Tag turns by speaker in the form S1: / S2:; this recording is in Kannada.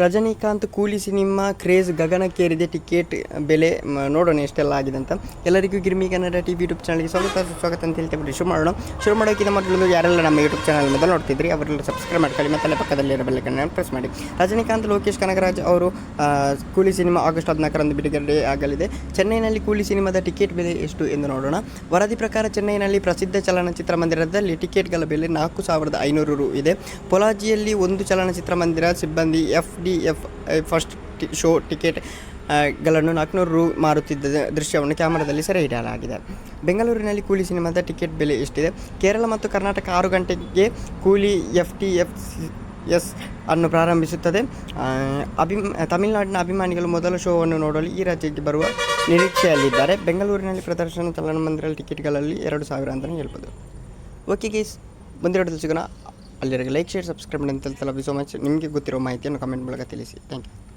S1: ರಜನಿಕಾಂತ್ ಕೂಲಿ ಸಿನಿಮಾ ಕ್ರೇಜ್ ಗಗನಕ್ಕೇರಿದೆ ಟಿಕೆಟ್ ಬೆಲೆ ನೋಡೋಣ ಎಷ್ಟೆಲ್ಲ ಆಗಿದೆ ಅಂತ. ಎಲ್ಲರಿಗೂ Girmi Kannada T V YouTube ಚಾನಲ್ಗೆ ಸ್ವಾಗತ ಸ್ವಾಗತ ಅಂತ ಹೇಳ್ತಾ ಶುರು ಮಾಡೋಣ. ಶುರು ಮಾಡೋಕ್ಕಿಂತ ಮೊದಲು ಯಾರೆಲ್ಲ ನಮ್ಮ ಯೂಟ್ಯೂಬ್ ಚಾನಲ್ ಮೊದಲು ನೋಡ್ತಿದ್ರಿ, ಅವರೆಲ್ಲ ಸಬ್ಸ್ಕ್ರೈಬ್ ಮಾಡ್ಕೊಳ್ಳಿ, ಮತ್ತೆ ಪಕ್ಕದಲ್ಲಿರೋ ಬೆಲ್ಲಕ್ಕನ್ನು ಪ್ರೆಸ್ ಮಾಡಿ. ರಜನಿಕಾಂತ್, ಲೋಕೇಶ್ ಕನಗರಾಜ್ ಅವರು ಕೂಲಿ ಸಿನಿಮಾ ಆಗಸ್ಟ್ ಹದಿನಾಲ್ಕರಂದು ಬಿಡುಗಡೆ ಆಗಲಿದೆ. ಚೆನ್ನೈನಲ್ಲಿ ಕೂಲಿ ಸಿನಿಮಾದ ಟಿಕೆಟ್ ಬೆಲೆ ಎಷ್ಟು ಎಂದು ನೋಡೋಣ. ವರದಿ ಪ್ರಕಾರ ಚೆನ್ನೈನಲ್ಲಿ ಪ್ರಸಿದ್ಧ ಚಲನಚಿತ್ರ ಮಂದಿರದಲ್ಲಿ ಟಿಕೆಟ್ಗಳ ಬೆಲೆ ನಾಲ್ಕು ಸಾವಿರದ ಐನೂರು ರು ಇದೆ. ಪೊಲಾಜಿಯಲ್ಲಿ ಒಂದು ಚಲನಚಿತ್ರ ಮಂದಿರ ಸಿಬ್ಬಂದಿ F D F first show ಟಿಕೆಟ್ಗಳನ್ನು ನಾಲ್ಕುನೂರು ರು ಮಾರುತ್ತಿದ್ದ ದೃಶ್ಯವನ್ನು ಕ್ಯಾಮರಾದಲ್ಲಿ ಸೆರೆ ಹಿಡಿಯಲಾಗಿದೆ. ಬೆಂಗಳೂರಿನಲ್ಲಿ ಕೂಲಿ ಸಿನಿಮಾದ ಟಿಕೆಟ್ ಬೆಲೆ ಎಷ್ಟಿದೆ? ಕೇರಳ ಮತ್ತು ಕರ್ನಾಟಕ ಆರು ಗಂಟೆಗೆ ಕೂಲಿ ಎಫ್ ಟಿ ಎಫ್ ಎಸ್ ಅನ್ನು ಪ್ರಾರಂಭಿಸುತ್ತದೆ. ಅಭಿಮ್, ತಮಿಳುನಾಡಿನ ಅಭಿಮಾನಿಗಳು ಮೊದಲ ಶೋವನ್ನು ನೋಡಲು ಈ ರಾಜ್ಯಕ್ಕೆ ಬರುವ ನಿರೀಕ್ಷೆಯಲ್ಲಿದ್ದಾರೆ. ಬೆಂಗಳೂರಿನಲ್ಲಿ ಪ್ರದರ್ಶನ ಚಲನಮಂದಿರ ಟಿಕೆಟ್ಗಳಲ್ಲಿ ಎರಡು ಸಾವಿರ ಅಂತಲೇ ಹೇಳ್ಬೋದು. ಓಕೆ ಗೀಸ್ ಮುಂದಿರೋದು ಸಿಗೋಣ. ಅಲ್ಲಿವರೆಗೆ ಲೈಕ್ ಶೇರ್ ಸಬ್ಸ್ಕ್ರೈಬ್ ಅಂತ ಲವ್ ಯು ಸೊ ಮಚ್ ನಿಮಗೆ ಗೊತ್ತಿರೋ ಮಾಹಿತಿಯನ್ನು ಕಮೆಂಟ್ ಮೂಲಕ ತಿಳಿಸಿ. Thank you